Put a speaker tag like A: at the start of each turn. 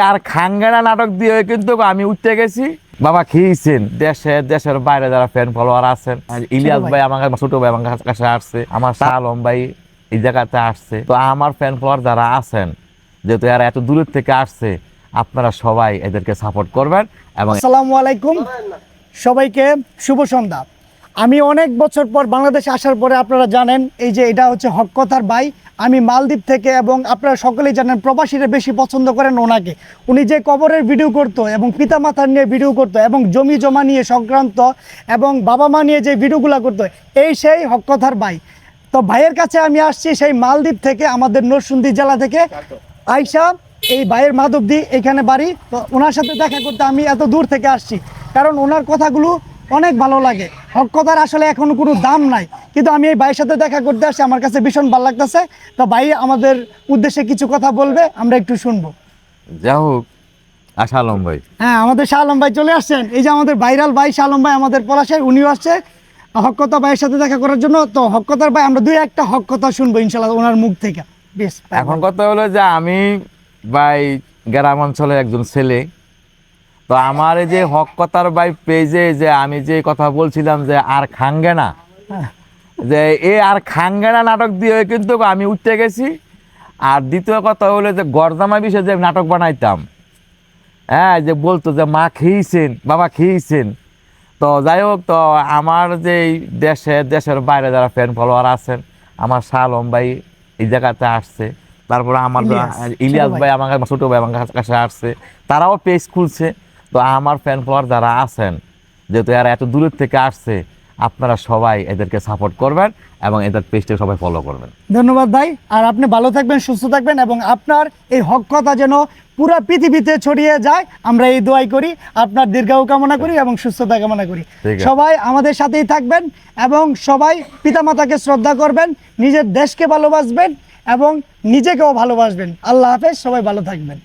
A: আর খাঙ্গেরা নাটক দিয়ে কিন্তু আমি উঠতে গেছি। বাবা খেয়েছেন। দেশে দেশের বাইরে যারা ফ্যান ফলোয়ার আছেন ইলিয়াস
B: ভাই।
A: আমার ছোট ভাই আমার কাছে- কাছে আসছে। আমার শাহ আলম ভাই এই জায়গাতে আসছে। তো আমার ফ্যান ফলোয়ার যারা আছেন যেহেতু এরা এত দূরের থেকে আসছে আপনারা সবাই এদেরকে সাপোর্ট করবেন এবং
B: আসসালামু আলাইকুম। সবাইকে শুভ সন্ধ্যা। আমি অনেক বছর পর বাংলাদেশে আসার পরে আপনারা জানেন, এই যে এটা হচ্ছে হক কথার ভাই। আমি মালদ্বীপ থেকে এবং আপনারা সকলেই জানেন, প্রবাসীরা বেশি পছন্দ করেন ওনাকে। উনি যে কবরের ভিডিও করতো এবং পিতামাতার নিয়ে ভিডিও করতো এবং জমি জমা নিয়ে সংক্রান্ত এবং বাবা মা নিয়ে যে ভিডিওগুলো করতো, এই সেই হক কথার ভাই। তো ভাইয়ের কাছে আমি আসছি সেই মালদ্বীপ থেকে, আমাদের নরসুন্দি জেলা থেকে। আইসা এই ভাইয়ের মাধবদি এখানে বাড়ি। তো ওনার সাথে দেখা করতে আমি এত দূর থেকে আসছি। কারণ ওনার কথাগুলো অনেক ভালো লাগে। হক কথার আসলে এখন কোনো দাম নাই। কিন্তু আমি এই ভাইয়ের সাথে দেখা করতে আসছি আমার কাছে ভীষণ ভালো লাগতেছে। তো ভাই আমাদের উদ্দেশ্যে কিছু কথা বলবে আমরা একটু শুনব।
A: যা হোক আশা ভাই।
B: হ্যাঁ আমাদের শাহ আলম ভাই চলে আসছেন। এই যে আমাদের ভাইরাল ভাই শাহ আলম ভাই আমাদের পলাশায় উনিও আসছে। হককতা ভাইয়ের সাথে দেখা করার জন্য তো হককতার ভাই আমরা দুই একটা হক কথা শুনব ইনশাল্লাহ ওনার মুখ থেকে। বেশ
A: এখন কথা হলো যে আমি ভাই গ্রাম অঞ্চলের একজন ছেলে। তো আমার এই যে হক কথার ভাই পেজে যে আমি যে কথা বলছিলাম যে আর খাঙ্গে না। যে এই আর খাঙ্গেনা নাটক দিয়ে কিন্তু আমি উঠতে গেছি আর দ্বিতীয় কথা হলো যে গরজামা বিষয়ে যে নাটক বানাইতাম হ্যাঁ যে বলতো যে মা খেয়েছেন বাবা খেয়েছেন তো যাই হোক তো আমার যে দেশে দেশের বাইরে যারা ফ্যান ফলোয়ার আছেন আমার শাহ আলম ভাই এই জায়গাতে আসছে তারপরে আমার
B: ইলিয়াস, ভাই।
A: আমার ছোট ভাই আমার কাছে- কাছে আসছে তারাও পেজ খুলছে তো আমার ফ্যান ফলোয়ার যারা আছেন যেহেতু এরা এত দূরের থেকে আসছে আপনারা সবাই এদেরকে সাপোর্ট করবেন এবং এদের পেজটা সবাই ফলো করবেন।
B: ধন্যবাদ ভাই। আর আপনি ভালো থাকবেন সুস্থ থাকবেন এবং আপনার এই হক কথা যেন পুরো পৃথিবীতে ছড়িয়ে যায় আমরা এই দোয়াই করি আপনার দীর্ঘায়ু কামনা করি এবং সুস্থতা কামনা করি। সবাই আমাদের সাথেই থাকবেন এবং সবাই পিতামাতাকে শ্রদ্ধা করবেন নিজের দেশকে ভালোবাসবেন এবং নিজেকেও ভালোবাসবেন। আল্লাহ হাফেজ সবাই ভালো থাকবেন।